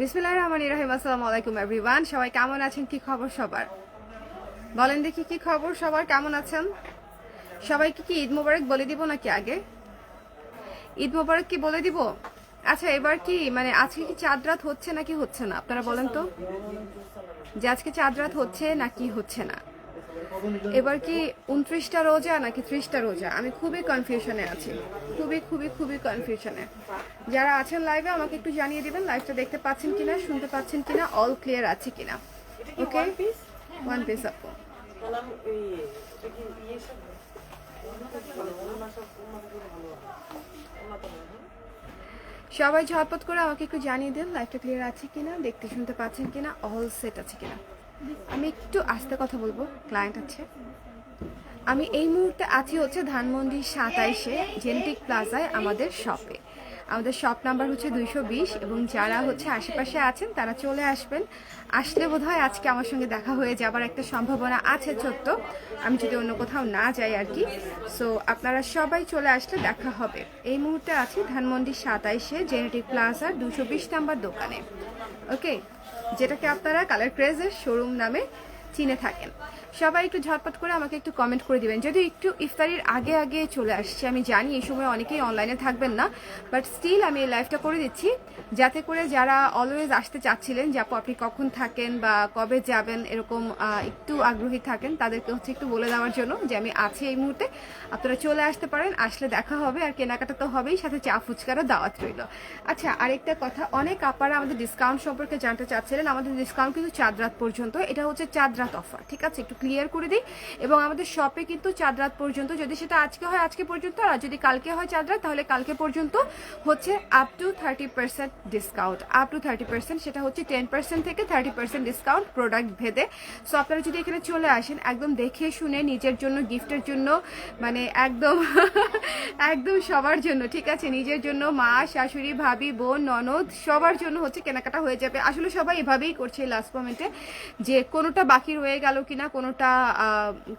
বিসমিল্লাহ রহমান রহিম, আসসালামু আলাইকুম এভরিওয়ান সবাই কেমন আছেন? কি খবর সবার? বলেন দেখি কি খবর সবার? কেমন আছেন? সবাইকে কি ঈদ মোবারক বলে দিব নাকি আগে? ঈদ মোবারক কি বলে দিব? আচ্ছা এবার কি মানে আজকে কি চাঁদ রাত হচ্ছে নাকি হচ্ছে না? আপনারা বলেন তো। যে আজকে চাঁদ রাত হচ্ছে নাকি হচ্ছে না? এবার কি উনত্রিশটা রোজা নাকি ত্রিশটা রোজা? আমি খুবই কনফিউশনে আছি। খুবই খুবই খুবই কনফিউশনে যারা আছেন লাইভে আমাকে একটু জানিয়ে দিবেন লাইভটা দেখতে পাচ্ছেন কিনা শুনতে পাচ্ছেন কিনা অল ক্লিয়ার আছে কিনা। ওকে ওয়ান পিস আপু সবাই ঝটপট করে আমাকে একটু জানিয়ে দিন লাইভটা ক্লিয়ার আছে কিনা দেখতে শুনতে পাচ্ছেন কিনা অল সেট আছে কিনা। আমি একটু আস্তে কথা বলব ক্লায়েন্ট আছে। আমি এই মুহূর্তে আছি হচ্ছে ধানমন্ডি সাতাইশে জেনেটিক প্লাজায় আমাদের শপে আমাদের শপ নাম্বার হচ্ছে দুইশো বিশ এবং যারা হচ্ছে আশেপাশে আছেন, তারা চলে আসবেন। আসলে বোধহয় আজকে আমার সঙ্গে দেখা হয়ে যাবার একটা সম্ভাবনা আছে ছোট্ট। আমি যদি অন্য কোথাও না যাই আর কি। সো আপনারা সবাই চলে আসলে দেখা হবে। এই মুহূর্তে আছি ধানমন্ডি সাতাইশে জেনেটিক প্লাজার দুশো বিশ নাম্বার দোকানে। ওকে যেটাকে আপনারা কালার ক্রেজের শোরুম নামে চিনে থাকেন। সবাই একটু ঝটপট করে আমাকে একটু কমেন্ট করে দিবেন। যদি একটু ইফতারির আগে আগে চলে আসছে, আমি জানি এই সময় অনেকেই অনলাইনে থাকবেন না বাট স্টিল আমি এই লাইভটা করে দিচ্ছি। যাতে করে যারা অলওয়েজ আসতে চাচ্ছিলেন, যে আপু আপনি কখন থাকেন বা কবে যাবেন, এরকম একটু আগ্রহী থাকেন, তাদেরকে হচ্ছে একটু বলে দেওয়ার জন্য যে আমি আছি এই মুহূর্তে। আপনারা চলে আসতে পারেন, আসলে দেখা হবে, আর কেনাকাটা তো হবেই, সাথে চা ফুচকারও দাওয়াত রইল। আচ্ছা আরেকটা কথা, অনেক আপারা আমাদের ডিসকাউন্ট সম্পর্কে জানতে চাচ্ছিলেন, আমাদের ডিসকাউন্ট কিন্তু চাঁদ রাত পর্যন্ত, এটা হচ্ছে চাঁদ রাত অফার ঠিক আছে? একটু ক্লিয়ার করে দিই। এবং আমাদের শপে কিন্তু চাঁদ রাত পর্যন্ত, যদি সেটা আজকে হয়, আজকে পর্যন্ত আর যদি কালকে হয় চাঁদ রাত তাহলে কালকে পর্যন্ত হচ্ছে up to thirty percent discount up to thirty percent সেটা হচ্ছে টেন পার্সেন্ট থেকে থার্টি পার্সেন্ট ডিসকাউন্ট প্রোডাক্ট ভেদে। সো আপনারা যদি এখানে চলে আসেন, একদম দেখে শুনে নিজের জন্য গিফটের জন্য মানে একদম একদম সবার জন্য, ঠিক আছে? নিজের জন্য মা, শাশুড়ি, ভাবি, বোন, ননদ, সবার জন্য হচ্ছে কেনাকাটা হয়ে যাবে। আসলে সবাই এভাবেই করছে লাস্ট মোমেন্টে যে কোনোটা বাকি রয়ে গেল কিনা কোনোটা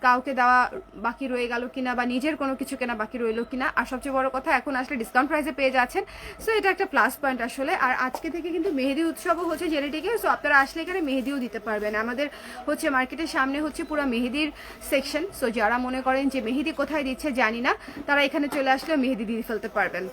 কাউকে দেওয়া বাকি রয়ে গেল কিনা বা নিজের কোনো কিছু কেনা বাকি রইল কিনা, আর সবচেয়ে বড় কথা, এখন আসলে ডিসকাউন্ট প্রাইসে পেয়ে যাচ্ছেন। সো এটা একটা প্লাস পয়েন্ট আসলে। আর আজকে থেকে কিন্তু মেহেদি উৎসবও হচ্ছে জেনেটিকে সো আপনারা আসলে এখানে মেহেদিও দিতে পারবেন। আমাদের হচ্ছে মার্কেটের সামনে হচ্ছে পুরো মেহেদির সেকশন সো যারা মনে করেন যে মেহেদি কোথায় দিচ্ছে জানি না, তারা এখানে চলে আসলে মেহেদি দিয়ে ফেলতে পারবেন।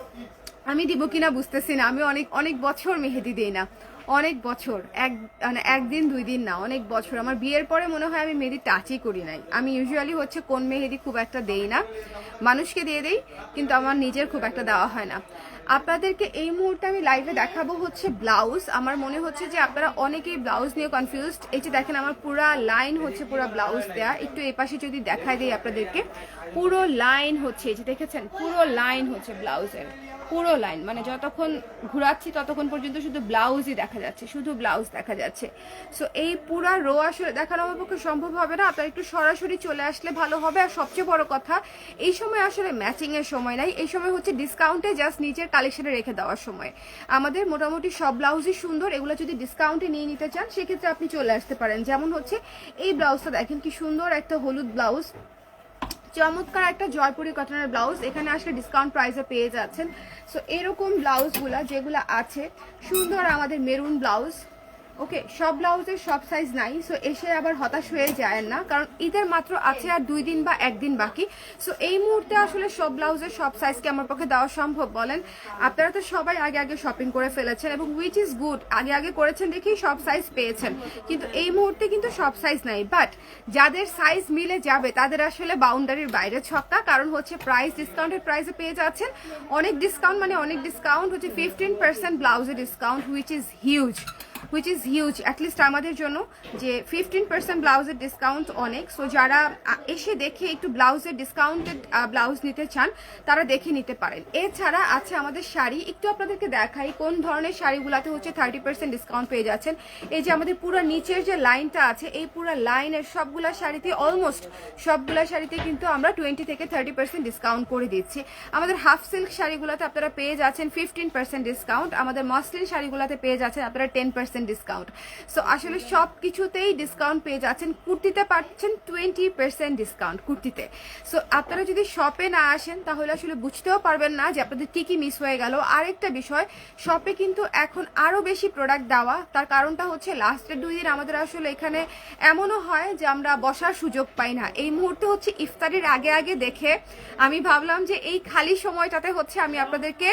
আমি দিব কিনা বুঝতেছি না। আমি অনেক অনেক বছর মেহেদি দিই না। অনেক বছর, এক মানে একদিন দুই দিন না, অনেক বছর। আমার বিয়ের পরে মনে হয় আমি মেহেদি টাচই করি নাই। আমি ইউজুয়ালি হচ্ছে কোন মেহেদি খুব একটা দেই না। মানুষকে দিয়ে দেই, কিন্তু আমার নিজের খুব একটা দেওয়া হয় না। আপনাদেরকে এই মুহূর্তে আমি লাইভে দেখাবো হচ্ছে ব্লাউজ আমার মনে হচ্ছে যে আপনারা অনেকেই ব্লাউজ নিয়ে কনফিউজড এই যে দেখেন, আমার পুরা লাইন হচ্ছে পুরো ব্লাউজ দেয়া। একটু এই পাশে যদি দেখাই দিই আপনাদেরকে। পুরো লাইন হচ্ছে, এই যে দেখেছেন? পুরো লাইন হচ্ছে ব্লাউজের পুরো লাইন মানে যতক্ষণ ঘোরাচ্ছি ততক্ষণ পর্যন্ত শুধু ব্লাউজই দেখা যাচ্ছে, শুধু ব্লাউজ দেখা যাচ্ছে। সো এই পুরা রো আসলে দেখানো আমার পক্ষে সম্ভব হবে না। আপনার একটু সরাসরি চলে আসলে ভালো হবে। আর সবচেয়ে বড় কথা, এই সময় আসলে ম্যাচিং এর সময় নাই। এই সময় হচ্ছে ডিসকাউন্টে জাস্ট নিজের কালেকশনে রেখে দেওয়ার সময়। আমাদের মোটামুটি সব ব্লাউজই সুন্দর। এগুলো যদি ডিসকাউন্টে নিয়ে নিতে চান, সেক্ষেত্রে আপনি চলে আসতে পারেন। যেমন হচ্ছে এই ব্লাউজটা দেখেন, কি সুন্দর একটা হলুদ ব্লাউজ চমৎকার একটা জয়পুরি কটনের ব্লাউজ। এখানে আসলে ডিসকাউন্ট প্রাইসে পেয়ে যাচ্ছেন। সো এরকম ব্লাউজগুলা যেগুলো আছে, সুন্দর আমাদের মেরুন ব্লাউজ। ওকে, সব ব্লাউজের সব সাইজ নাই সো এসে আবার হতাশ হয়ে যায় না, কারণ ঈদের মাত্র আছে আর দুই দিন বা একদিন বাকি। সো এই মুহূর্তে আসলে সব ব্লাউজের সব সাইজকে আমার পক্ষে দেওয়া সম্ভব বলেন। আপনারা তো সবাই আগে আগে শপিং করে ফেলেছেন এবং উইচ ইজ গুড আগে আগে করেছেন দেখেই সব সাইজ পেয়েছেন। কিন্তু এই মুহূর্তে কিন্তু সব সাইজ নাই বাট যাদের সাইজ মিলে যাবে, তাদের আসলে বাউন্ডারির বাইরে ছক্কা, কারণ হচ্ছে প্রাইস ডিসকাউন্টের প্রাইসে পেয়ে যাচ্ছেন। অনেক ডিসকাউন্ট মানে অনেক ডিসকাউন্ট হচ্ছে ফিফটিন পার্সেন্ট ব্লাউজের discount which is huge which is huge at least আমাদের জন্য, যে ফিফটিন পার্সেন্ট ব্লাউজের ডিসকাউন্ট অনেক। সো যারা এসে দেখে একটু ব্লাউজের ডিসকাউন্টেড ব্লাউজ নিতে চান, তারা দেখে নিতে পারেন। এছাড়া আছে আমাদের শাড়ি। একটু আপনাদেরকে দেখাই, কোন ধরনের শাড়িগুলোতে হচ্ছে থার্টি পার্সেন্ট ডিসকাউন্ট পেয়ে যাচ্ছেন। এই যে আমাদের পুরো নিচের যে লাইনটা আছে, এই পুরো লাইনের সবগুলা শাড়িতে অলমোস্ট সবগুলা শাড়িতে কিন্তু আমরা টোয়েন্টি থেকে থার্টি পার্সেন্ট ডিসকাউন্ট করে দিচ্ছি। আমাদের হাফ সিল্ক শাড়িগুলোতে আপনারা পেয়ে যাচ্ছেন ফিফটিন পার্সেন্ট ডিসকাউন্ট আমাদের মসলিন শাড়িগুলোতে পেয়ে যাচ্ছেন আপনারা ten percent percent discount so আসলে সব কিছুতেই ডিসকাউন্ট পেয়ে যাচ্ছেন। কুর্তিতে পাচ্ছেন টোয়েন্টি পার্সেন্ট ডিসকাউন্ট কুর্তিতে। সো আপনারা যদি শপে না আসেন, তাহলে আসলে বুঝতেও পারবেন না যে আপনাদের কি কি মিস হয়ে গেল। আরেকটা বিষয় শপে কিন্তু এখন আরও বেশি প্রোডাক্ট দেওয়া। তার কারণটা হচ্ছে লাস্টের দুই দিন আমাদের আসলে এখানে এমনও হয় যে আমরা বসার সুযোগ পাই না। এই মুহূর্তে হচ্ছে ইফতারির আগে আগে দেখে আমি ভাবলাম যে এই খালি সময়টাতে হচ্ছে আমি আপনাদেরকে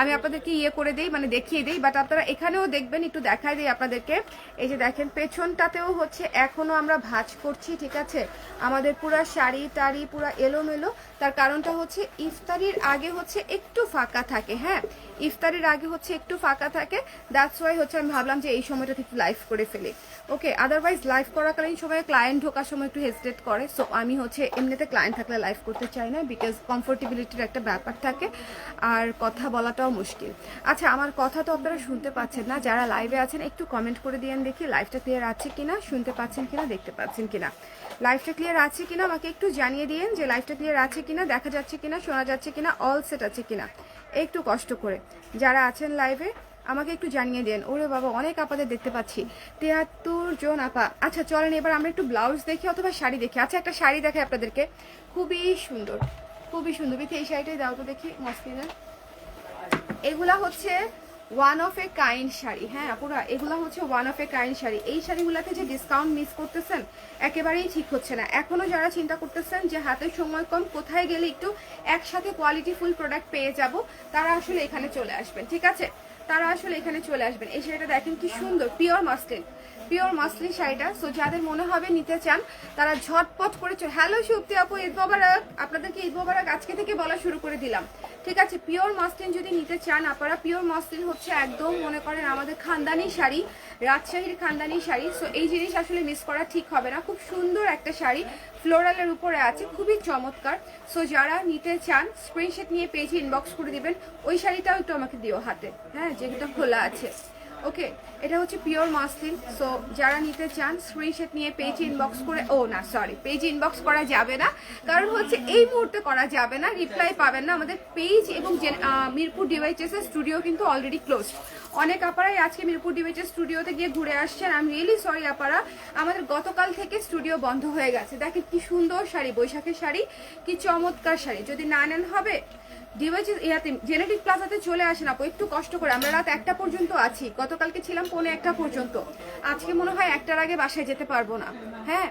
আমি আপনাদেরকে ইয়ে করে দিই মানে দেখিয়ে দিই। বাট আপনারা এখানেও দেখবেন, একটু দেখাই দিই আপনাদেরকে। এই যে দেখেন, পেছনটাতেও হচ্ছে এখনও আমরা ভাজ করছি, ঠিক আছে? আমাদের পুরা শাড়ি টাড়ি পুরা এলোমেলো। তার কারণটা হচ্ছে ইফতারির আগে হচ্ছে একটু ফাঁকা থাকে হ্যাঁ? ইফতারির আগে হচ্ছে একটু ফাঁকা থাকে। দ্যাটস ওয়াই হচ্ছে আমি ভাবলাম যে এই সময়টাতে একটু লাইভ করে ফেলি। ওকে আদারওয়াইজ লাইভ করাকালীন সময় ক্লায়েন্ট ঢোকার সময় একটু হেজিটেট করে। সো আমি হচ্ছে এমনিতে ক্লায়েন্ট থাকলে লাইভ করতে চাই না বিকজ কমফোর্টেবিলিটির একটা ব্যাপার থাকে। আর কথা বলাটাও মুশকিল। আচ্ছা আমার কথা তো আপনারা শুনতে পাচ্ছেন না। যারা লাইভে আছেন, একটু কমেন্ট করে দিয়েন দেখি লাইভটা ক্লিয়ার আছে কিনা, শুনতে পাচ্ছেন কিনা, দেখতে পাচ্ছেন কিনা। লাইভটা ক্লিয়ার আছে কিনা, আমাকে একটু জানিয়ে দিয়েন যে লাইভটা ক্লিয়ার আছে কিনা, দেখা যাচ্ছে কিনা, শোনা যাচ্ছে কিনা অল সেট আছে কিনা। একটু কষ্ট করে। যারা আছেন লাইভে আমাকে একটু জানিয়ে দেন। ওরে বাবা, অনেক আপাদের দেখতে পাচ্ছি। তেহাত্তর জন আপা। আচ্ছা চলেন, এবার আমরা একটু ব্লাউজ দেখি অথবা শাড়ি দেখি। আচ্ছা একটা শাড়ি দেখাই আপনাদেরকে। খুবই সুন্দর খুবই সুন্দর। বিথি এই শাড়িটাই দাও তো দেখি মসলিনের এগুলা হচ্ছে one of a kind sari হ্যাঁ আপুরা, এগুলো হচ্ছে one of a kind sari. এই শাড়িগুলোতে যে ডিসকাউন্ট মিস করতেছেন, একেবারেই ঠিক হচ্ছে না। এখনও যারা চিন্তা করতেছেন যে হাতে সময় কম, কোথায় গেলে একটু একসাথে কোয়ালিটি ফুল প্রোডাক্ট পেয়ে যাব, তারা আসলে এখানে চলে আসবেন, ঠিক আছে? তারা আসলে এখানে চলে আসবেন। এই শাড়িটা দেখেন কি সুন্দর পিওর মাসলিন পিওর মাসলিন শাড়িটা। সো যাদের মনে হবে নিতে চান, তারা ঝটপট করে হ্যালো সুপ্তি আপু, ঈদ মোবারক। আপনাদেরকে ঈদ মোবারক আজকে থেকে বলা শুরু করে দিলাম। ঠিক আছে পিওর মসলিন যদি নিতে চান আপনারা পিওর মসলিন হচ্ছে একদম মনে করেন আমাদের খানদানি শাড়ি, রাজশাহীর খানদানি শাড়ি। সো এই জিনিস আসলে মিস করা ঠিক হবে না। খুব সুন্দর একটা শাড়ি ফ্লোরালের উপরে আছে, খুবই চমৎকার। সো যারা নিতে চান স্ক্রিনশট নিয়ে পেজে ইনবক্স করে দিবেন। ওই শাড়িটাও একটু আমাকে দিও হাতে হ্যাঁ যেটা খোলা আছে। ওকে, এটা হচ্ছে পিওর মাসলিন, সো যারা নিতে চান স্ক্রিনশট নিয়ে পেজ ইনবক্স করে, ও না সরি পেজ ইনবক্স করা যাবে না। কারণ হচ্ছে এই মুহূর্তে করা যাবে না রিপ্লাই পাবেন না। আমাদের পেজ এবং মিরপুর ডিভাইসেস স্টুডিও কিন্তু অলরেডি ক্লোজ অনেক আপারাই আজকে মিরপুর ডিভাইসেস স্টুডিওতে গিয়ে ঘুরে আসছেন আমি রিয়েলি সরি আপারা, আমাদের গতকাল থেকে স্টুডিও বন্ধ হয়ে গেছে। দেখেন কি সুন্দর শাড়ি, বৈশাখের শাড়ি, কি চমৎকার শাড়ি। যদি না নেন হবে ডিভাইসেস ইয়াতে জেনেটিক প্লাজাতে চলে আসেন আপু। একটু কষ্ট করে। আমরা রাত একটা পর্যন্ত আছি। গতকালকে ছিলাম পৌনে একটা পর্যন্ত। আজকে মনে হয় একটার আগে বাসায় যেতে পারব না। হ্যাঁ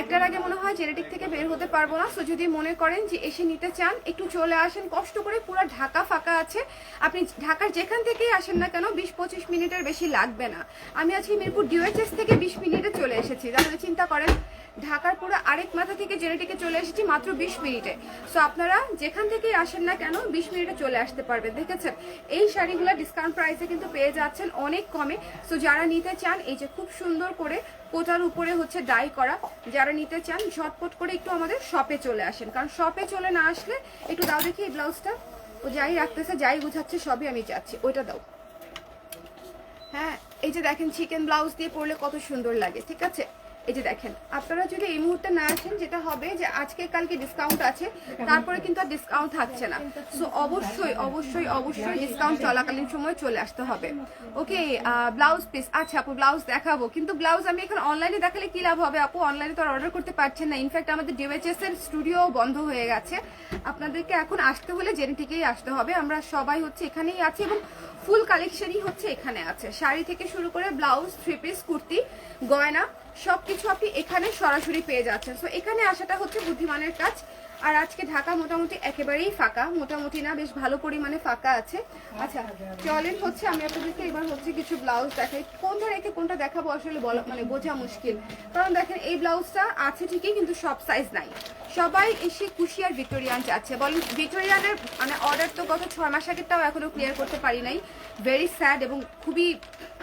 একটার আগে মনে হয় জেনেটিক থেকে বের হতে পারব না। সো যদি মনে করেন যে এসে নিতে চান, একটু চলে আসেন। কষ্ট করে পুরো ঢাকা ফাঁকা আছে। আপনি ঢাকার যেখান থেকেই আসেন না কেন, বিশ পঁচিশ মিনিটের বেশি লাগবে না। আমি আজকে মিরপুর ডিওএইচএস থেকে বিশ মিনিটে চলে এসেছি। তাহলে চিন্তা করেন ঢাকার পুরো আরেক মাথা থেকে জেনেটিকে চলে এসেছি মাত্র বিশ মিনিটে। সো আপনারা যেখান থেকেই আসেন না কেন, বিশ মিনিটে চলে আসতে পারবেন, দেখেছেন? এই শাড়িগুলো ডিসকাউন্ট প্রাইসে কিন্তু পেয়ে যাচ্ছেন অনেক কমে। সো যারা নিতে চান, এই যে খুব সুন্দর করে কোটার উপরে হচ্ছে ডাই করা, যারা নিতে চান, ঝটপট করে একটু আমাদের শপে চলে আসেন। কারণ শপে চলে না আসলে একটু দাও দেখি এই ব্লাউজটা ও যাই রাখতেছে, যাই বুঝাচ্ছে সবই আমি চাচ্ছি ওইটা দাও। হ্যাঁ এই যে দেখেন চিকেন ব্লাউজ দিয়ে পরলে কত সুন্দর লাগে, ঠিক আছে? এই যে দেখেন আপনারা যদি এই মুহূর্তে না আসেন যেটা হবে যে আজকে কালকে ডিসকাউন্ট আছে তারপরে কিন্তু আর ডিসকাউন্ট থাকছে না। সো অবশ্যই অবশ্যই অবশ্যই ডিসকাউন্ট চলাকালীন সময় চলে আসতে হবে। ওকে ব্লাউজ পিস আচ্ছা আপু ব্লাউজ দেখাবো। কিন্তু ব্লাউজ আমি এখন অনলাইনে দেখালে কি লাভ হবে? আপু অনলাইনে তো আর অর্ডার করতে পারছেন না। ইনফ্যাক্ট আমাদের ডিওএইচএস এর স্টুডিও বন্ধ হয়ে গেছে। আপনাদেরকে এখন আসতে হলে জেনেটিকেই আসতে হবে আমরা সবাই হচ্ছে এখানেই আছি এবং ফুল কালেকশনই হচ্ছে এখানে আছে। শাড়ি থেকে শুরু করে ব্লাউজ থ্রি পিস কুর্তি গয়না সবকিছু আপনি এখানে সরাসরি পেয়ে যাচ্ছেন। সো এখানে আসাটা হচ্ছে বুদ্ধিমানের কাজ। আর আজকে ঢাকা মোটামুটি একেবারেই ফাঁকা। মোটামুটি না, বেশ ভালো পরিমাণে ফাঁকা আছে। আচ্ছা চলেন হচ্ছে, আমি আপনাদেরকে এবার হচ্ছে কিছু ব্লাউজ দেখাই। কোনটা রেখে কোনটা দেখাবো আসলে মানে বোঝা মুশকিল। কারণ দেখেন, এই ব্লাউজটা আছে ঠিকই, কিন্তু সব সাইজ নাই। সবাই এসে কুশিয়ার ভিক্টোরিয়ান চাচ্ছে। বলেন, ভিক্টোরিয়ানের মানে অর্ডার তো গত ছয় মাস আগেরটাও এখনও ক্লিয়ার করতে পারি নাই। ভেরি স্যাড এবং খুবই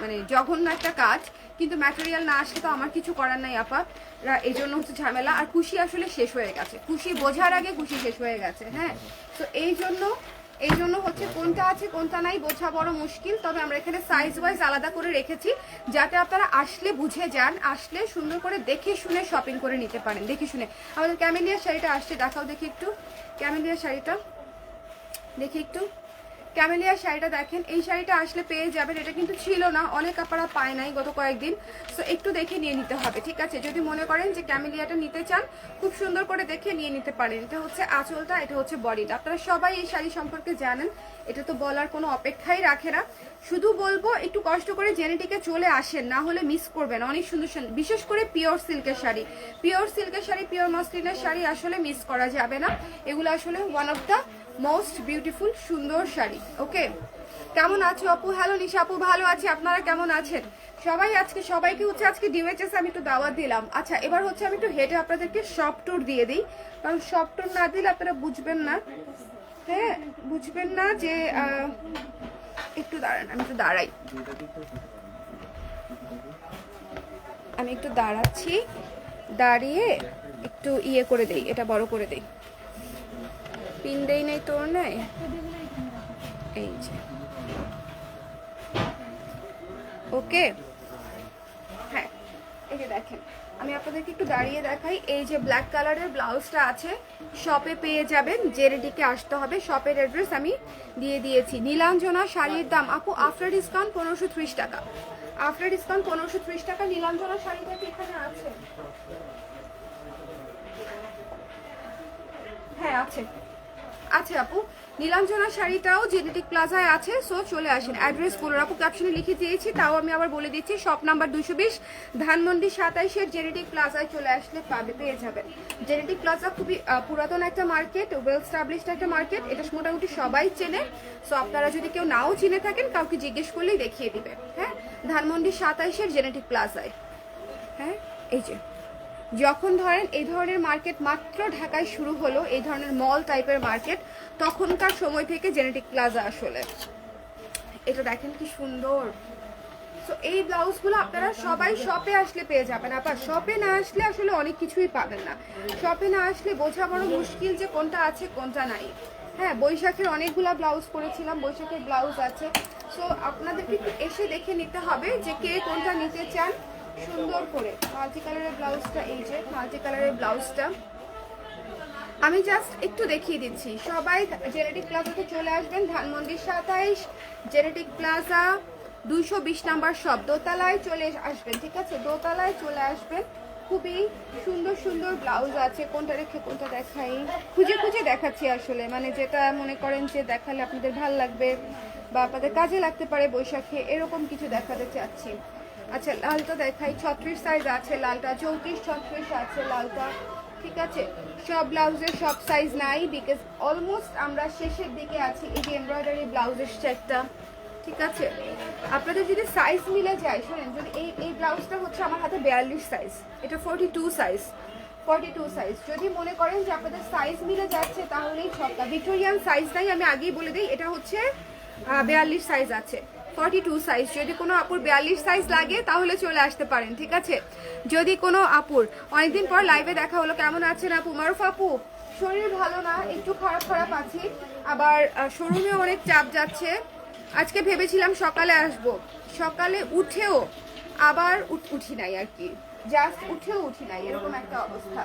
মানে জঘন্য একটা কাজ। কিন্তু ম্যাটেরিয়াল না আসলে তো আমার কিছু করার নাই, আপা। এই জন্য হচ্ছে ঝামেলা। আর খুশি আসলে শেষ হয়ে গেছে। খুশি বোঝার আগে খুশি শেষ হয়ে গেছে হ্যাঁ? তো এই জন্য এই জন্য হচ্ছে কোনটা আছে, কোনটা নাই বোঝা বড় মুশকিল। তবে আমরা এখানে সাইজ ওয়াইজ আলাদা করে রেখেছি, যাতে আপনারা আসলে বুঝে যান, আসলে সুন্দর করে দেখে শুনে শপিং করে নিতে পারেন, দেখে শুনে। আমাদের ক্যামেলিয়ার শাড়িটা আসছে, দেখাও দেখি একটু। ক্যামেলিয়ার শাড়িটা, দেখি একটু। ক্যামেলিয়া শাড়িটা দেখেন, এই শাড়িটা আসলে পেয়ে যাবেন, এটা কিন্তু ছিল না, অনেক আপনারা পায় নাই গত কয়েকদিন সো একটু দেখে নিয়ে নিতে হবে, ঠিক আছে? যদি মনে করেন যে ক্যামেলিয়াটা নিতে চান, খুব সুন্দর করে দেখে নিয়ে নিতে পারেন, এটা হচ্ছে আঁচলটা, এটা হচ্ছে বডিটা, আপনারা সবাই এই শাড়ি সম্পর্কে জানেন, এটা তো বলার কোনো অপেক্ষাই রাখে না, শুধু বলব একটু কষ্ট করে জেনেটিকে চলে আসেন, না হলে মিস করবেন, অনেক সুন্দর সুন্দর বিশেষ করে পিওর সিল্কের শাড়ি পিওর সিল্কের শাড়ি পিওর মসলিনের শাড়ি আসলে মিস করা যাবে না, এগুলো আসলে one of the most beautiful সুন্দর শাড়ি ওকে কেমন আছো আপু? হ্যালো নিশা আপু, ভালো আছি। আপনারা কেমন আছেন? সবাই আজকে, সবাইকে হচ্ছে আজকে ডিওএইচএস আমি একটু দাওয়াত দিলাম। আচ্ছা এবার হচ্ছে আমি একটু হেঁটে আপনাদেরকে শপ ট্যুর দিয়ে দিই। কারণ শপ ট্যুর না দিলে আপনারা বুঝবেন না। হ্যাঁ বুঝবেন না যে একটু দাঁড়ান, আমি একটু দাঁড়াই। আমি একটু দাঁড়াচ্ছি। দাঁড়িয়ে একটু ইয়ে করে দেই, এটা বড় করে দেই। পিন দেই নাই তোর নাই? এই যে। ওকে? হ্যাঁ এই যে দেখেন, আমি আপনাদেরকে একটু দাঁড়িয়ে দেখাই। এই যে ব্ল্যাক কালারের ব্লাউজটা আছে শপে পেয়ে যাবেন জেরেডিকে আসতে হবে শপের অ্যাড্রেস আমি দিয়ে দিয়েছি। নীলাঞ্জনা শাড়ির দাম, আপু আফটার ডিসকাউন্ট পনেরোশো টাকা। আফটার ডিসকাউন্ট পনেরোশো ত্রিশ টাকা, নীলাঞ্জনা শাড়িটা কি এখানে আছে? হ্যাঁ আছে। আছে আপু। নীলাঞ্জনা শাড়িটাও জেনেটিক প্লাজায় আছে সো চলে আসেন। অ্যাড্রেস বলুন আপু ক্যাপশনে লিখে দিয়েছি, তাও আমি আবার বলে দিচ্ছি শপ নাম্বার দুশো বিশ, ধানমন্ডি সাতাইশের জেনেটিক প্লাজায় চলে আসলে পাবে, পেয়ে যাবেন। জেনেটিক প্লাজা খুবই পুরাতন একটা মার্কেট ওয়েল স্টাবলিশড একটা মার্কেট এটা মোটামুটি সবাই চেনে। সো আপনারা যদি কেউ নাও চিনে থাকেন, কাউকে জিজ্ঞেস করলেই দেখিয়ে দিবে হ্যাঁ? ধানমন্ডি সাতাইশের জেনেটিক প্লাজায় হ্যাঁ? এই যে। যখন ধরেন এই ধরনের মার্কেট মাত্র ঢাকায় শুরু হলো, এই ধরনের মল টাইপের মার্কেট, তখনকার সময় থেকে জেনেটিক প্লাজা আসলে। এটা দেখেন কি সুন্দর। তো এই ব্লাউজগুলো আপনারা সবাই শপে আসলে পেয়ে যাবেন। আবার শপে না আসলে আসলে অনেক কিছুই পাবেন না। শপে না আসলে বোঝা বড় মুশকিল যে কোনটা আছে, কোনটা নাই। হ্যাঁ বৈশাখের অনেকগুলা ব্লাউজ করেছিলাম বৈশাখের ব্লাউজ আছে। সো আপনাদেরকে একটু এসে দেখে নিতে হবে যে কে কোনটা নিতে চান। সুন্দর করে মাল্টি কালারের ব্লাউজটা এই যে, মাল্টি কালারের ব্লাউজটা। আমি জাস্ট একটু দেখিয়ে দিচ্ছি। সবাই জেনেটিক প্লাজাতে চলে আসবেন ধানমন্ডি সাতাইশ জেনেটিক প্লাজা দুইশো বিশ নাম্বার সব দোতলায় চলে আসবেন, ঠিক আছে? দোতলায় চলে আসবেন। খুবই সুন্দর সুন্দর ব্লাউজ আছে। কোনটা রেখে কোনটা দেখাই? খুঁজে খুঁজে দেখাচ্ছি আসলে। মানে যেটা মনে করেন যে দেখালে আপনাদের ভালো লাগবে বা আপনাদের কাজে লাগতে পারে বৈশাখে, এরকম কিছু দেখাতে চাচ্ছি। আচ্ছা লালটা দেখাই। ছত্রিশ সাইজ আছে লালটা, চৌত্রিশ, ছত্রিশ আছে লালটা, ঠিক আছে? সব ব্লাউজের সব সাইজ নাই বিকজ অলমোস্ট আমরা শেষের দিকে আছি এই যে এমব্রয়ডারি ব্লাউজ এসছে একটা ঠিক আছে? আপনাদের যদি সাইজ মিলে যায়, শোনেন, যদি এই এই ব্লাউজটা হচ্ছে আমার হাতে বিয়াল্লিশ সাইজ এটা forty two size forty two size যদি মনে করেন যে আপনাদের সাইজ মিলে যাচ্ছে, তাহলেই সবটা। ভিক্টোরিয়ান সাইজ নাই, আমি আগেই বলে দিই, এটা হচ্ছে বিয়াল্লিশ সাইজ আছে। ফর্টি টু সাইজ যদি কোনো আপুর বিয়াল্লিশ সাইজ লাগে, তাহলে চলে আসতে পারেন, ঠিক আছে? যদি কোনো আপুর, অনেকদিন পর লাইভে দেখা হলো। কেমন আছেন আপু? মারুফ আপু? শরীর ভালো না, একটু খারাপ খারাপ আছি। আবার শোরুমে অনেক চাপ যাচ্ছে। আজকে ভেবেছিলাম সকালে আসব। সকালে উঠেও আবার উঠি নাই আর কি। জাস্ট উঠেও উঠি নাই, এরকম একটা অবস্থা।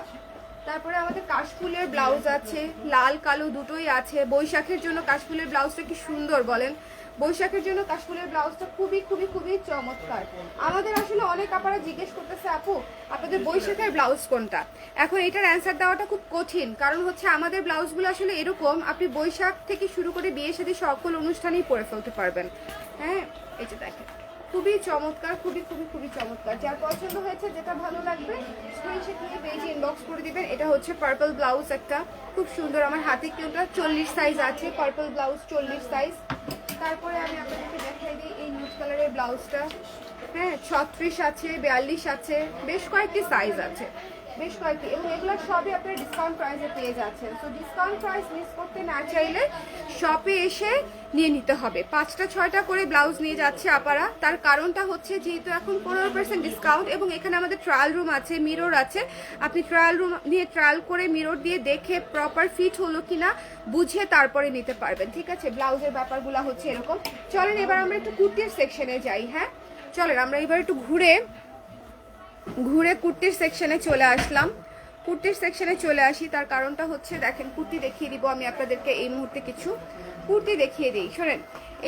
তারপরে আমাদের কাশফুলের ব্লাউজ আছে, লাল কালো দুটোই আছে। বৈশাখের জন্য কাশফুলের ব্লাউজটা কি সুন্দর বলেন? বৈশাখের জন্য কাশ্মীরের ব্লাউজটা খুবই খুবই খুবই চমৎকার। আমাদের আসলে অনেক আপনারা জিজ্ঞেস করতেছে, আপু, আপনাদের বৈশাখের ব্লাউজ কোনটা? এখন এটার অ্যান্সার দেওয়াটা খুব কঠিন, কারণ হচ্ছে আমাদের ব্লাউজগুলো আসলে এরকম, আপনি বৈশাখ থেকে শুরু করে বিয়ে সাথে সকল অনুষ্ঠানেই পরে ফেলতে পারবেন। হ্যাঁ এই যে দেখেন। খুবই চমৎকার, খুবই খুবই খুবই চমৎকার। যার পছন্দ হয়েছে, যেটা ভালো লাগবে স্ক্রিনশট নিয়ে পেজে ইনবক্স করে দিবেন। এটা হচ্ছে পার্পল ব্লাউজ একটা, খুব সুন্দর। আমার হাতে কিউটা চল্লিশ সাইজ আছে পার্পল ব্লাউজ চল্লিশ সাইজ তারপরে আমি আপনাদেরকে দেখাই দিই এই নিউজ কালারের ব্লাউজটা হ্যাঁ ছত্রিশ আছে, বিয়াল্লিশ আছে, বেশ কয়েকটি সাইজ আছে। বেশ কয়েকটি, এবং এগুলো সবই আপনারা ডিসকাউন্ট প্রাইসে পেয়ে যাচ্ছেন। তো ডিসকাউন্ট প্রাইস মিস করতে না চাইলে শপে এসে নিয়ে নিতে হবে। পাঁচটা, ছয়টা করে ব্লাউজ নিয়ে যাচ্ছে আপারা। তার কারণটা হচ্ছে যেহেতু এখন পনেরো পার্সেন্ট ডিসকাউন্ট এবং এখানে আমাদের ট্রায়াল রুম আছে মিরর আছে। আপনি ট্রায়াল রুম নিয়ে ট্রায়াল করে মিরর দিয়ে দেখে প্রপার ফিট হলো কিনা, বুঝে তারপরে নিতে পারবেন। ঠিক আছে? ব্লাউজের ব্যাপারগুলো হচ্ছে এরকম। চলেন, এবার আমরা একটু কুর্তির সেকশনে যাই হ্যাঁ? চলেন, আমরা এবার একটু ঘুরে ঘুরে কুর্তির সেকশনে চলে আসলাম। কুর্তির সেকশনে চলে আসি, তার কারণটা হচ্ছে দেখেন, কুর্তি দেখিয়ে দিব আমি আপনাদেরকে এই মুহূর্তে কিছু। কুর্তি দেখিয়ে দিই, শোনেন,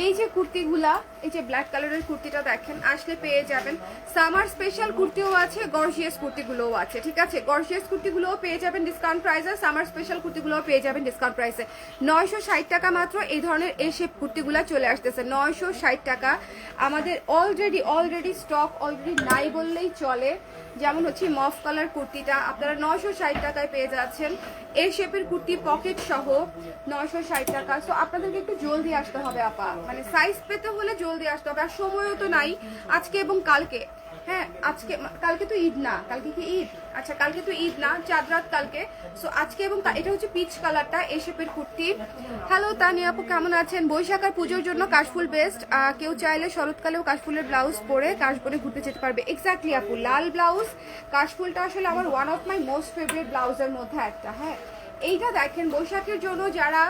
এই যে কুর্তিগুলা এই যে ব্ল্যাক কালারের কুর্তিটা দেখেন, আসলে পেয়ে যাবেন। সামার স্পেশাল কুর্তিও আছে গর্জিয়াস কুর্তিগুলোও আছে, ঠিক আছে? গর্জিয়াস কুর্তিগুলোও পেয়ে যাবেন ডিসকাউন্ট প্রাইসে সামার স্পেশাল কুর্তিগুলোও পেয়ে যাবেন ডিসকাউন্ট প্রাইসে নয়শো ষাট টাকা মাত্র এই ধরনের এ শেপ কুর্তিগুলো চলে আসতেছে। নয়শো ষাট টাকা। আমাদের অলরেডি অলরেডি স্টক অলরেডি নাই বললেই চলে। যেমন হচ্ছে মফ কালার কুর্তিটা, আপনারা নয়শো ষাট টাকায় পেয়ে যাচ্ছেন। এ শেপের কুর্তি পকেট সহ নয়শো ষাট টাকা। সো আপনাদেরকে একটু জলদি আসতে হবে, আপা। মানে সাইজ পেতে হলে জলদি আসতে হবে, আর সময়ও তো নাই আজকে এবং কালকে। হ্যাঁ আজকে কালকে তো ঈদ না, কালকে কি ঈদ? আচ্ছা কালকে তো ঈদ না, চাঁদ রাত কালকে। সো আজকে এবং এটা হচ্ছে পিচ কালারটা এই শেপের কুর্তি। হ্যালো তানিয়া আপু, কেমন আছেন? বৈশাখ আর পুজোর জন্য কাশফুল বেস্ট কেউ চাইলে শরৎকালেও কাশফুলের ব্লাউজ পরে কাশবনে ঘুরতে যেতে পারবে। এক্স্যাক্টলি আপু, লাল ব্লাউজ কাশফুলটা আসলে আমার one of my most favourite ব্লাউজের মধ্যে একটা হ্যাঁ। এইটা দেখেন, বৈশাখের জন্য যারা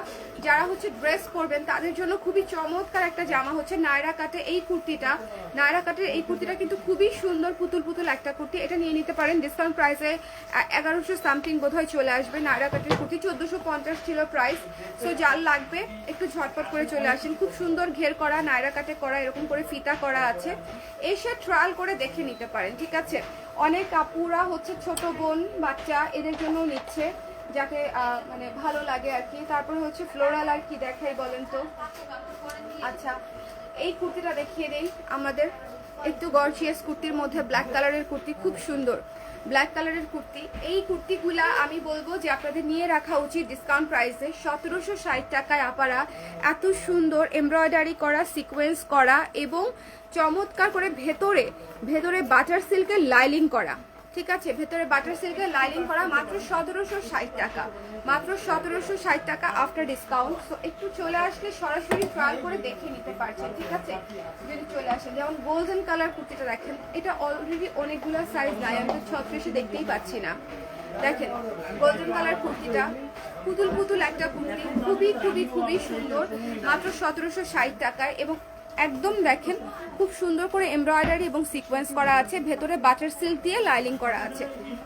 যারা হচ্ছে ড্রেস পরবেন, তাদের জন্য খুবই চমৎকার একটা জামা হচ্ছে নায়রা কাটে এই কুর্তিটা। নায়রা কাটের এই কুর্তিটা কিন্তু খুবই সুন্দর, পুতুল পুতুল একটা কুর্তি। এটা নিয়ে নিতে পারেন ডিসকাউন্ট প্রাইসে এগারোশো সামথিং বোধহয় চলে আসবে নায়রা কাটের কুর্তি। চোদ্দোশো পঞ্চাশ ছিল প্রাইস সো যার লাগবে, একটু ঝটপট করে চলে আসেন। খুব সুন্দর ঘের করা, নায়রা কাটে করা, এরকম করে ফিতা করা আছে। এসে ট্রায়াল করে দেখে নিতে পারেন, ঠিক আছে? অনেক কাপুরা হচ্ছে ছোট বোন, বাচ্চা, এদের জন্য নিচ্ছে। আহ, মানে ভালো লাগে আর কি। তারপরে হচ্ছে ফ্লোরাল আর কি দেখাই বলেন তো। আচ্ছা এই কুর্তিটা দেখিয়ে দেই আমাদের। একটু গর্জিয়াস কুর্তির মধ্যে ব্ল্যাক কালারের কুর্তি খুব সুন্দর ব্ল্যাক কালারের কুর্তি। এই কুর্তিগুলা আমি বলব যে আপনাদের নিয়ে রাখা উচিত ডিসকাউন্ট প্রাইসে সতেরোশো ষাট টাকায় আপারা এত সুন্দর এমব্রয়ডারি করা সিকোয়েন্স করা এবং চমৎকার করে ভেতরে ভেতরে বাটার সিল্কের লাইলিং করা। ঠিক আছে, ভেতরে বাটার সিল্কের লাইনিং করা মাত্র সতেরোশো ষাট টাকা। মাত্র সতেরোশো ষাট টাকা আফটার ডিসকাউন্ট তো একটু চলে আসলে সরাসরি ট্রায়াল করে দেখে নিতে পারছেন, ঠিক আছে? যদি চলে আসেন যেমন গোল্ডেন কালার কুর্তিটা দেখেন, এটা অলরেডি অনেকগুলো সাইজ নাই, আমি তো ছত্রিশে দেখতেই পাচ্ছি না। দেখেন গোল্ডেন কালার কুর্তিটা, পুতুল পুতুল একটা কুর্তি, খুবই খুবই খুবই সুন্দর, মাত্র সতেরোশো ষাট টাকায় এবং একদম দেখেন, খুব সুন্দর করে এমব্রয়ডারি এবং সিকোয়েন্স করা আছে, ভেতরে বাটার সিল্ক দিয়ে লাইলিং করা আছে।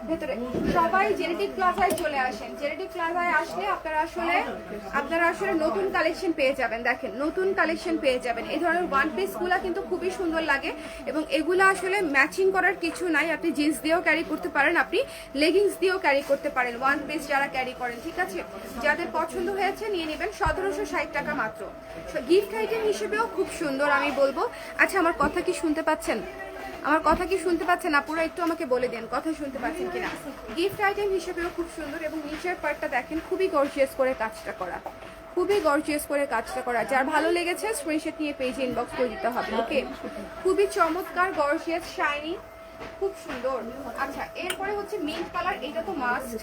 ভেতরে সবাই জেনেটিক প্লাজায় চলে আসেন। জেনেটিক প্লাজায় আসলে আপনারা আসলে আপনারা আসলে নতুন কালেকশন পেয়ে যাবেন, দেখেন, নতুন কালেকশন পেয়ে যাবেন। এই ধরনের ওয়ান পিসগুলা কিন্তু খুবই সুন্দর লাগে এবং এগুলো আসলে ম্যাচিং করার কিছু নাই। আপনি জিন্স দিয়েও ক্যারি করতে পারেন, আপনি লেগিংস দিয়েও ক্যারি করতে পারেন ওয়ান পিস যারা ক্যারি করেন, ঠিক আছে? যাদের পছন্দ হয়েছে, নিয়ে নেবেন সতেরোশো ষাট টাকা মাত্র। গিফট আইটেম হিসেবেও খুব সুন্দর আমি বলব। আচ্ছা আমার কথা কি শুনতে পাচ্ছেন? আমার কথা কি শুনতে পাচ্ছেন? আপুরা একটু আমাকে বলে দেন, কথা শুনতে পাচ্ছেন কিনা? গিফট আইটেম হিসেবেও খুব সুন্দর এবং নিচের পার্টটা দেখেন, খুবই গর্জিয়াস করে কাজটা করা। খুবই গর্জিয়াস করে কাজটা করা। যার ভালো লেগেছে স্ক্রিনশট নিয়ে পেজে ইনবক্স করে দিতে হবে ওকে খুবই চমৎকার গর্জিয়াস শাইনি খুব সুন্দর। আচ্ছা এরপরে হচ্ছে মিন্ট কালার এটা তো মাস্ট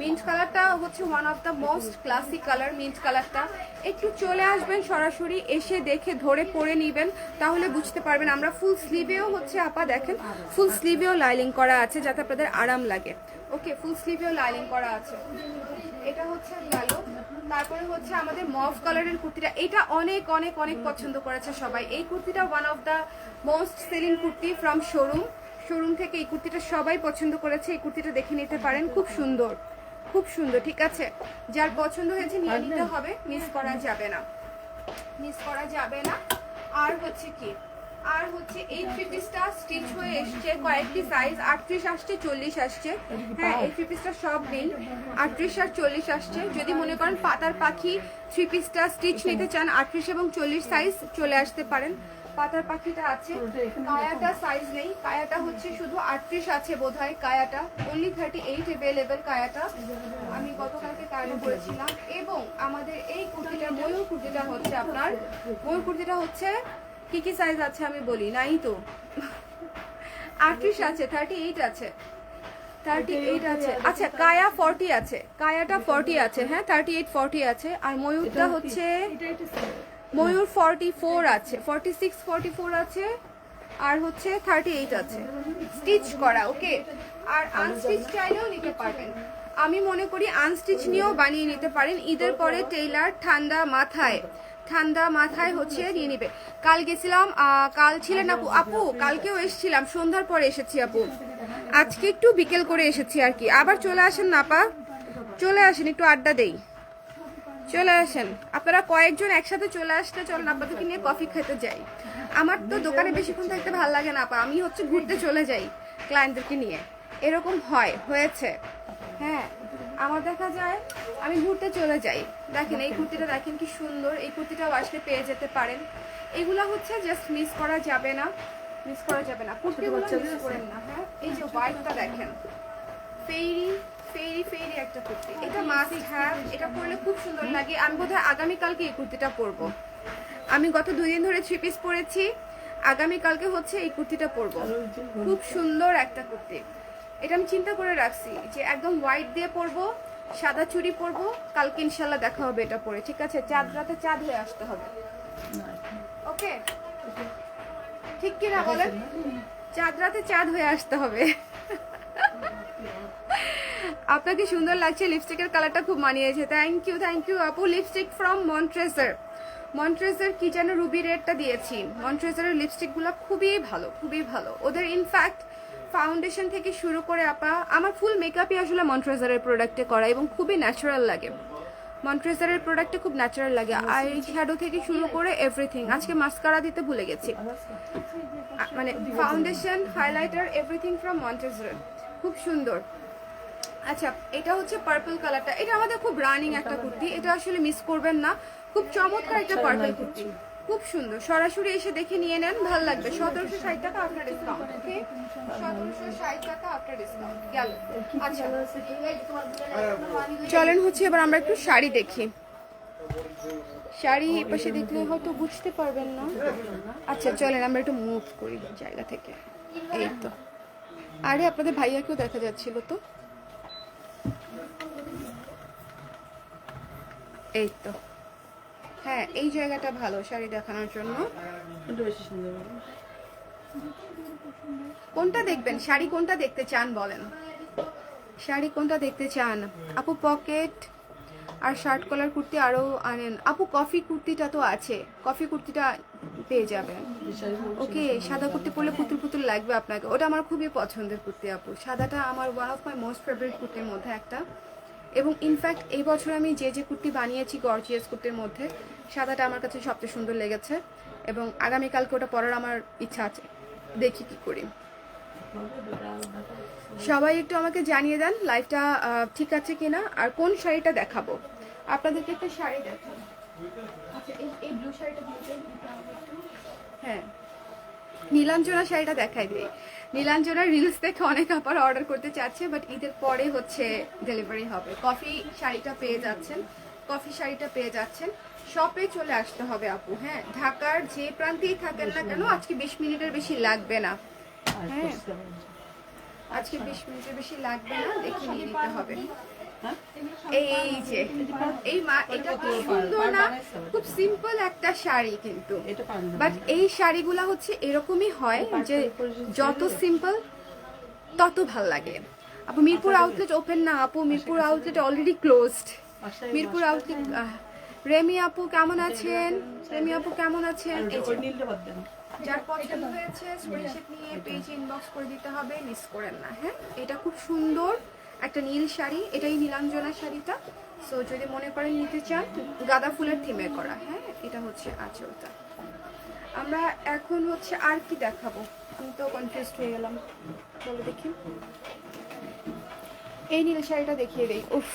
মিন্ট কালারটা হচ্ছে one of the most classic colour mint কালারটা। একটু চলে আসবেন সরাসরি, এসে দেখে ধরে পরে নেবেন, তাহলে বুঝতে পারবেন। আমরা ফুল স্লিভেও হচ্ছে আপা দেখেন ফুল স্লিভেও লাইলিং করা আছে যাতে আপনাদের আরাম লাগে। ওকে ফুল স্লিভেও লাইলিং করা আছে। এটা হচ্ছে গেল তারপরে হচ্ছে আমাদের মফ কালারের কুর্তিটা। এটা অনেক অনেক অনেক পছন্দ করেছে সবাই। এই কুর্তিটা one of the most selling kurti from showroom showroom থেকে এই কুর্তিটা সবাই পছন্দ করেছে। এই কুর্তিটা দেখে নিতে পারেন। খুব সুন্দর। খুব সুন্দর ঠিক আছে? যার পছন্দ হয়েছে নিয়ে নিতে হবে মিস করা যাবে না। মিস করা যাবে না। আর হচ্ছে কি? আর হচ্ছে এই থ্রি পিসটা স্টিচ হয়ে এসছে কয়েকটি সাইজ আটত্রিশ আসছে চল্লিশ আসছে। হ্যাঁ এই থ্রি পিসটা সব নেই আটত্রিশ আর চল্লিশ আসছে। যদি মনে করেন পাতার পাখি থ্রি পিসটা স্টিচ নিতে চান আটত্রিশ এবং চল্লিশ সাইজ চলে আসতে পারেন। পাতার পাখিটা আছে। কায়াটা সাইজ নেই। কায়াটা হচ্ছে শুধু আটত্রিশ আছে বোধহয়। কায়াটা অনলি থার্টি এইট অ্যাভেলেবেল কায়াটা। আমি গতকালকে কায়টা করেছিলাম এবং আমাদের এই কুর্তিটা ময়ূর কুর্তিটা হচ্ছে আপনার। ময়ূর কুর্তিটা হচ্ছে কি কি সাইজ আছে আমি বলি? নাই তো? আটত্রিশ আছে থার্টি এইট আছে। থার্টি এইট আছে। আচ্ছা কায়া ফর্টি আছে। কায়াটা ফর্টি আছে হ্যাঁ? থার্টি এইট ফর্টি আছে। আর ময়ূরটা হচ্ছে ময়ূর ফর্টি ফোর আছে ফর্টি সিক্স ফর্টি ফোর আছে, আর হচ্ছে থার্টি এইট আছে। স্টিচ করা ওকে আর আনস্টিচ চাইলেও নিতে পারবেন। আমি মনে করি আনস্টিচ নিয়েও বানিয়ে নিতে পারেন। ঈদের পরে টেইলার ঠান্ডা মাথায় ঠান্ডা মাথায় হচ্ছে নিয়ে নিবে। কাল গেছিলাম কাল ছিলেন আপু আপু, কালকেও এসেছিলাম, সন্ধ্যার পরে এসেছি আপু। আজকে একটু বিকেল করে এসেছি আর কি। আবার চলে আসেন না আপা? চলে আসেন, একটু আড্ডা দেই। চলে আসেন। আপনারা কয়েকজন একসাথে চলে আসলে চলেন আপনাদেরকে নিয়ে কফি খেতে যাই। আমার তো দোকানে বেশিক্ষণ থাকতে ভালো লাগে না আপা। আমি হচ্ছে ঘুরতে চলে যাই ক্লায়েন্টদেরকে নিয়ে। এরকম হয় হয়েছে। হ্যাঁ আমার দেখা যায় আমি ঘুরতে চলে যাই। দেখেন এই কুর্তিটা দেখেন কি সুন্দর। এই কুর্তিটাও আসলে পেয়ে যেতে পারেন। এগুলা হচ্ছে জাস্ট মিস করা যাবে না। মিস করা যাবে না। কুর্তিগুলো মিস করেন না হ্যাঁ? এই যে হোয়াইটটা দেখেন। ফেরি ফেরি ফেরি একটা কুর্তি। এটা মাস্ট হ্যাভ এটা পরলে খুব সুন্দর লাগে। আমি বোধহয় আগামীকালকে এই কুর্তিটা পরবো। আমি গত দুই দিন ধরে থ্রি পিস পরেছি। আগামীকালকে হচ্ছে এই কুর্তিটা পরবো। খুব সুন্দর একটা কুর্তি। এটা আমি চিন্তা করে রাখছি যে একদম হোয়াইট দিয়ে পরবো সাদা চুড়ি পরবো কালকে ইনশাল্লাহ দেখা হবে এটা পরে ঠিক আছে? চাঁদ রাতে চাঁদ হয়ে আসতে হবে। ওকে? ঠিক কিনা বলেন? চাঁদ রাতে চাঁদ হয়ে আসতে হবে। আপনাকে সুন্দর লাগছে লিপস্টিকের কালারটা খুব মানিয়েছে। থ্যাংক ইউ থ্যাংক ইউ আপু। লিপস্টিক ফ্রম মন্ট্রেসার মন্ট্রেসার কি যেন রুবি রেডটা দিয়েছি। মন্ট্রেসারের লিপস্টিকগুলো খুবই ভালো খুবই ভালো। ওদের ইনফ্যাক্ট ফাউন্ডেশন থেকে শুরু করে আপা, আমার ফুল মেকআপই আসলে মন্ট্রেসারের প্রোডাক্টে করা এবং খুবই ন্যাচারাল লাগে। মন্ট্রেসারের প্রোডাক্টে খুব ন্যাচারাল লাগে। আই শ্যাডো থেকে শুরু করে এভরিথিং আজকে মাস্কারা দিতে ভুলে গেছি। মানে foundation highlighter everything from Montresor খুব সুন্দর। আচ্ছা এটা হচ্ছে পার্পল কালারটা এটা আমাদের খুব রানিং একটা কুর্তি। এটা আসলে মিস করবেন না। খুব চমৎকার একটা পার্পল কুর্তি। খুব সুন্দর। সরাসরি এসে দেখে নিয়ে নেন ভালো লাগবে। সতেরোশো ষাট টাকা আপনার ডিসকাউন্ট ওকে সতেরোশো ষাট টাকা আপনার ডিসকাউন্ট গেল। আচ্ছা চলেন হচ্ছে এবার আমরা একটু শাড়ি দেখি। শাড়ি পাশে দেখলে হয়তো বুঝতে পারবেন না। আচ্ছা চলেন আমরা একটু মুভ করি জায়গা থেকে। এই তো। আরে আপনাদের ভাইয়াকেও দেখা যাচ্ছিল তো? এই তো হ্যাঁ এই জায়গাটা ভালো শাড়ি দেখানোর জন্য। কোনটা দেখবেন? শাড়ি কোনটা দেখতে চান বলেন? শাড়ি কোনটা দেখতে চান? আপু পকেট আর শার্ট কলার কুর্তি আরও আনেন। আপু কফি কুর্তিটা তো আছে। কফি কুর্তিটা পেয়ে যাবেন। ওকে সাদা কুর্তি পরলে পুতুল পুতুল লাগবে আপনাকে। ওটা আমার খুবই পছন্দের কুর্তি আপু। সাদাটা আমার one of my most favourite কুর্তির মধ্যে একটা। এবং ইনফ্যাক্ট এই বছর আমি যে যে কুর্তি বানিয়েছি গর্জিয়াস কুর্তির মধ্যে, সাদাটা আমার কাছে সবচেয়ে সুন্দর লেগেছে এবং আগামীকালকে ওটা পরার আমার ইচ্ছা আছে। দেখি কি করি। সবাই একটু আমাকে জানিয়ে দেন লাইফটা ঠিক আছে কিনা আর কোন শাড়িটা দেখাবো। আপনাদেরকে একটা শাড়ি দেখাবো আচ্ছা এই ব্লু শাড়িটা। হ্যাঁ। নীলাঞ্জনা শাড়িটা দেখাই দিই। নীলাঞ্জনার রিলস দেখে অনেক আবার অর্ডার করতে চাচ্ছে বাট ঈদের পরে হচ্ছে ডেলিভারি হবে। কফি শাড়িটা পেয়ে যাচ্ছেন কফি শাড়িটা পেয়ে যাচ্ছেন। শপে চলে আসতে হবে আপু হ্যাঁ? ঢাকার যে প্রান্তেই থাকেন না কেন আজকে বিশ মিনিটের বেশি লাগবে না। হ্যাঁ? আজকে বিশ মিনিটের বেশি লাগবে না দেখে নিয়ে নিতে হবে। এই যে এই মা এটা খুব সুন্দর না? খুব সিম্পল একটা শাড়ি কিন্তু। বাট এই শাড়িগুলা হচ্ছে এরকমই হয় যে যত সিম্পল তত ভালো লাগে। আপু মিরপুর আউটলেট ওপেন না আপু? Mirpur outlet already closed Mirpur outlet Remi আপু কেমন আছেন? রেমি আপু কেমন আছেন? যার পছন্দ হয়েছে স্ক্রিনশট নিয়ে পেজে ইনবক্স করে দিতে হবে মিস করেন না হ্যাঁ? এটা খুব সুন্দর। একটা নীল শাড়ি এটাই নীলাঞ্জনা শাড়িটা। সো যদি মনে করেন নিতে চান গাঁদা ফুলের থিমে করা হ্যাঁ? এটা হচ্ছে আঁচলটা। আমরা এখন হচ্ছে আর কি দেখাবো? আমি তো কনফিউজ হয়ে গেলাম। বলে দেখি। এই নীল শাড়িটা দেখিয়ে দেই। উফ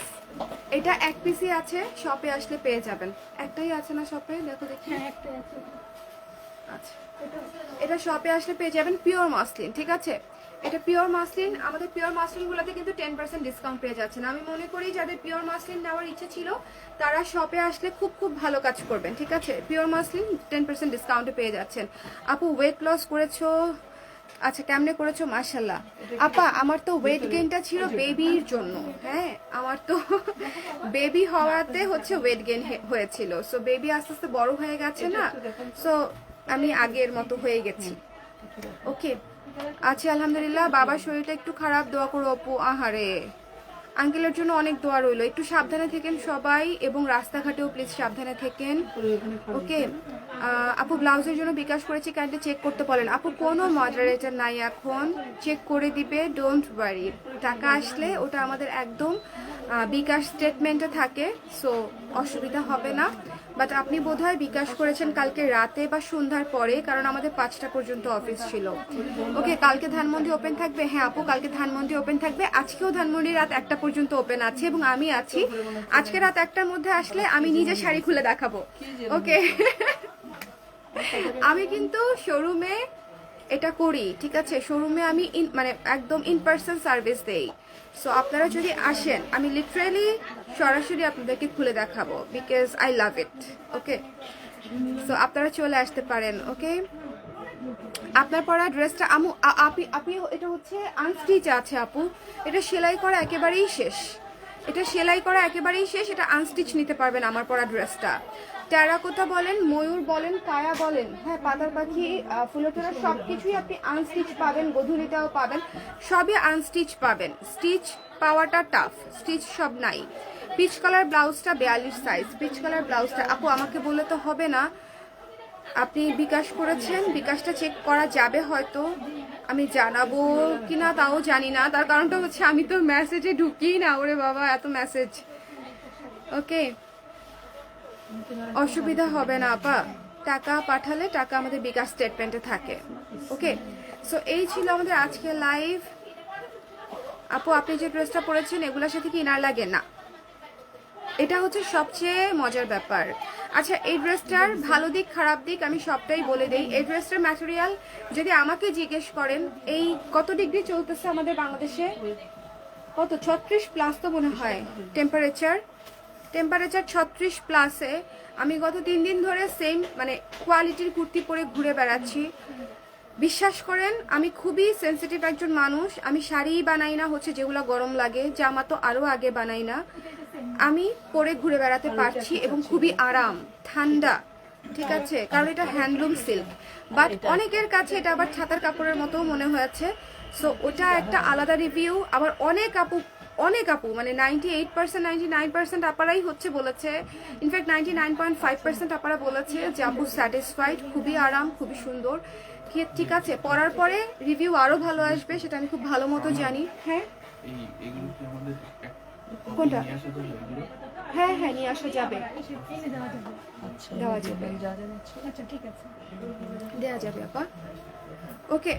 এটা এক পিসই আছে শপে আসলে পেয়ে যাবেন। একটাই আছে না শপে দেখো দেখি। হ্যাঁ একটাই আছে। আচ্ছা। এটা শপে আসলে পেয়ে যাবেন পিওর মাসলিন ঠিক আছে? এটা পিওর মাসলিন আমাদের পিওর মাসলিনগুলোতে কিন্তু টেন পার্সেন্ট ডিসকাউন্ট পেয়ে যাচ্ছেন। আমি মনে করি যাদের পিওর মাসলিন নেওয়ার ইচ্ছে ছিল তারা শপে আসলে খুব খুব ভালো কাজ করবেন ঠিক আছে? পিওর মাসলিন টেন পার্সেন্ট ডিসকাউন্টে পেয়ে যাচ্ছেন। আপু ওয়েট লস করেছ? আচ্ছা কেমনে করেছ? মার্শাল্লাহ আপা আমার তো ওয়েট গেইনটা ছিল বেবির জন্য হ্যাঁ? আমার তো বেবি হওয়াতে হচ্ছে ওয়েট গেইন হয়েছিল। সো বেবি আস্তে আস্তে বড় হয়ে গেছে না? সো আমি আগের মতো হয়ে গেছি। ওকে আচ্ছা আলহামদুলিল্লাহ। বাবার শরীরটা একটু খারাপ, দোয়া করো অপু। আহারে। আঙ্কেলের জন্য অনেক দোয়া রইল। একটু সাবধানে থেকেন সবাই এবং রাস্তাঘাটেও প্লিজ সাবধানে থেকেন। ওকে আপু ব্লাউজের জন্য বিকাশ করেছি কাইন্ডলি চেক করতে বলেন। আপু, কোনো মডারেটার নাই এখন। চেক করে দিবে ডোন্ট ওয়ারি টাকা আসলে ওটা আমাদের একদম বিকাশ স্টেটমেন্টে থাকে সো অসুবিধা হবে না। বাট আপনি বোধহয় বিকাশ করেছেন কালকে রাতে বা সন্ধ্যার পরে, কারণ আমাদের পাঁচটা পর্যন্ত অফিস ছিল। ওকে, কালকে ধানমন্ডি ওপেন থাকবে? হ্যাঁ আপু, কালকে ধানমন্ডি ওপেন থাকবে। আজকেও ধানমন্ডি রাত একটা পর্যন্ত ওপেন আছে এবং আমি আছি। আজকে রাত একটার মধ্যে আসলে আমি নিজে শাড়ি খুলে দেখাবো। ওকে? আমি কিন্তু শোরুমে এটা করি, ঠিক আছে? শোরুমে আমি মানে একদম ইন পার্সন সার্ভিস দেই। সো আপনারা যদি আসেন, আমি লিটারেলি সরাসরি আপনাদেরকে খুলে দেখাবো because I love it okay so আপনারা চলে আসতে পারেন ওকে আপনার পরা ড্রেসটা আমু, আ- আপনি আপনি এটা হচ্ছে আনস্টিচ আছে আপু। এটা সেলাই করা একেবারেই শেষ। এটা সেলাই করা একেবারেই শেষ, এটা আনস্টিচ নিতে পারবেন আমার পরা ড্রেসটা টেরাকোটা বলেন, ময়ূর বলেন, কায়া বলেন হ্যাঁ পাতার পাখি ফুলোটোরা সব কিছুই আপনি আনস্টিচ পাবেন, গধুলিটাও পাবেন, সবই আনস্টিচ পাবেন। স্টিচ পাওয়াটা টাফ স্টিচ সব নাই। পিচ কালার ব্লাউজটা বিয়াল্লিশ সাইজ পিচ কালার ব্লাউজটা আপু, আমাকে বললে তো হবে না। আপনি বিকাশ করেছেন, বিকাশটা চেক করা যাবে হয়তো। আমি জানাব কিনা তাও জানি না। তার কারণটা হচ্ছে আমি তো মেসেজে ঢুকি না, ওরে বাবা, এত মেসেজ ওকে অসুবিধা হবে না, আপা। টাকা পাঠালে টাকা আমাদের বিকাশ স্টেটমেন্টে থাকে। ওকে সো এই ছিল আমাদের আজকে লাইভ আপু, আপনি যে ড্রেসটা পরেছেন, এগুলোর সাথে কি ইনার লাগে? না। এটা হচ্ছে সবচেয়ে মজার ব্যাপার। আচ্ছা এই ড্রেসটার ভালো দিক, খারাপ দিক আমি সবটাই বলে দিই। এই ড্রেসটার ম্যাটেরিয়াল যদি আমাকে জিজ্ঞেস করেন, এই কত ডিগ্রি চলতেছে আমাদের বাংলাদেশে? কত? ছত্রিশ প্লাস তো মনে হয় টেম্পারেচার টেম্পারেচার ছত্রিশ প্লাসে আমি গত তিন দিন ধরে সেম মানে কোয়ালিটির কুর্তি পরে ঘুরে বেড়াচ্ছি। বিশ্বাস করেন, আমি খুবই সেনসিটিভ একজন মানুষ। আমি শাড়ি বানাই না, হচ্ছে যেগুলো গরম লাগে। জামা তো আরও আগে বানাই না। আমি পরে ঘুরে বেড়াতে পারছি এবং খুবই আরাম, ঠান্ডা, ঠিক আছে? কারণ এটা হ্যান্ডলুম সিল্ক। বাট অনেকের কাছে এটা আবার ছাতার কাপড়ের মতো মনে হয়েছে। সো ওটা একটা আলাদা রিভিউ আবার অনেক আপু অনেক আপু মানে ninety eight percent ninety nine percent আপারাই হচ্ছে বলেছে। In fact ninety nine point five percent আপারা বলেছে যে আপু স্যাটিসফাইড খুবই আরাম, খুবই সুন্দর। ঠিক আছে? পরার পরে রিভিউ আরও ভালো আসবে, সেটা আমি খুব ভালো মতো জানি। হ্যাঁ? কোনটা? হ্যাঁ হ্যাঁ নিয়ে আসা যাবে। দেওয়া যাবে। আচ্ছা দেওয়া যাবে আচ্ছা ঠিক আছে। দেওয়া যাবে আপা ওকে।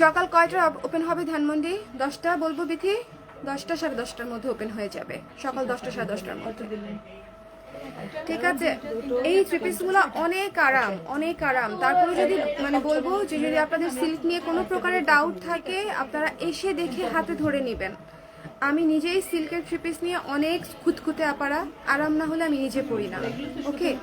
সকাল কয়টা ওপেন হবে ধানমন্ডি? দশটা বলব বিথি? দশটা সাড়ে দশটার মধ্যে ওপেন হয়ে যাবে। সকাল দশটা সাড়ে দশটার মধ্যে। ঠিক আছে। এই থ্রি পিসগুলো অনেক আরাম অনেক আরাম। তারপরে যদি মানে বলব যে যদি আপনাদের সিল্ক নিয়ে কোনো প্রকারের ডাউট থাকে আপনারা এসে দেখে হাতে ধরে নেবেন। আমি নিজেই সিল্কের থ্রি পিস নিয়ে অনেক খুঁতখুঁতে আপারা। আরাম না হলে আমি নিজে পড়ি না। ওকে?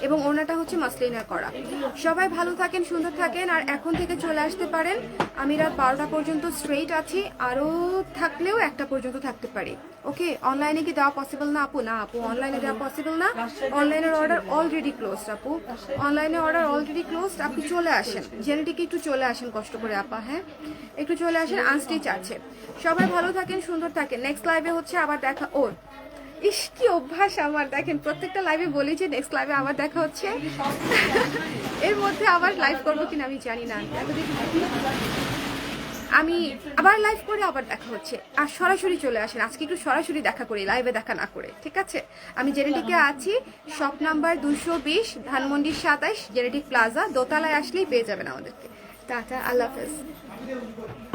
এবং ওনাটা হচ্ছে মাসলিনা করা সবাই ভালো থাকেন, সুন্দর থাকেন, আর এখন থেকে চলে আসতে পারেন। আমি রাত বারোটা পর্যন্ত স্ট্রেইট আছি। আরও থাকলেও একটা পর্যন্ত থাকতে পারি। ওকে? অনলাইনে কি দেওয়া পসিবল না আপু? না আপু অনলাইনে দেওয়া পসিবল না। অনলাইনের অর্ডার অলরেডি ক্লোজড আপু। অনলাইনে অর্ডার অলরেডি ক্লোজড আপনি চলে আসেন। জেনেটিক একটু চলে আসেন কষ্ট করে আপা হ্যাঁ? একটু চলে আসেন আনস্টিচ আছে। সবাই ভালো থাকেন, সুন্দর থাকেন। নেক্সট লাইভে হচ্ছে আবার দেখা ও ইস, কি অভ্যাস আমার। দেখেন, প্রত্যেকটা লাইভে বলি যে নেক্সট লাইভে আবার দেখা হচ্ছে। এর মধ্যে আবার লাইভ করব কিনা আমি জানি না। আমি আবার লাইভ করে আবার দেখা হচ্ছে। আর সরাসরি চলে আসেন। আজকে একটু সরাসরি দেখা করি লাইভে দেখা না করে, ঠিক আছে? আমি জেনেটিকে আছি শপ নাম্বার দুশো বিশ, ধানমন্ডির সাতাইশ জেনেটিক প্লাজা দোতলায় আসলেই পেয়ে যাবেন আমাদেরকে। টাটা, আল্লাহ হাফেজ।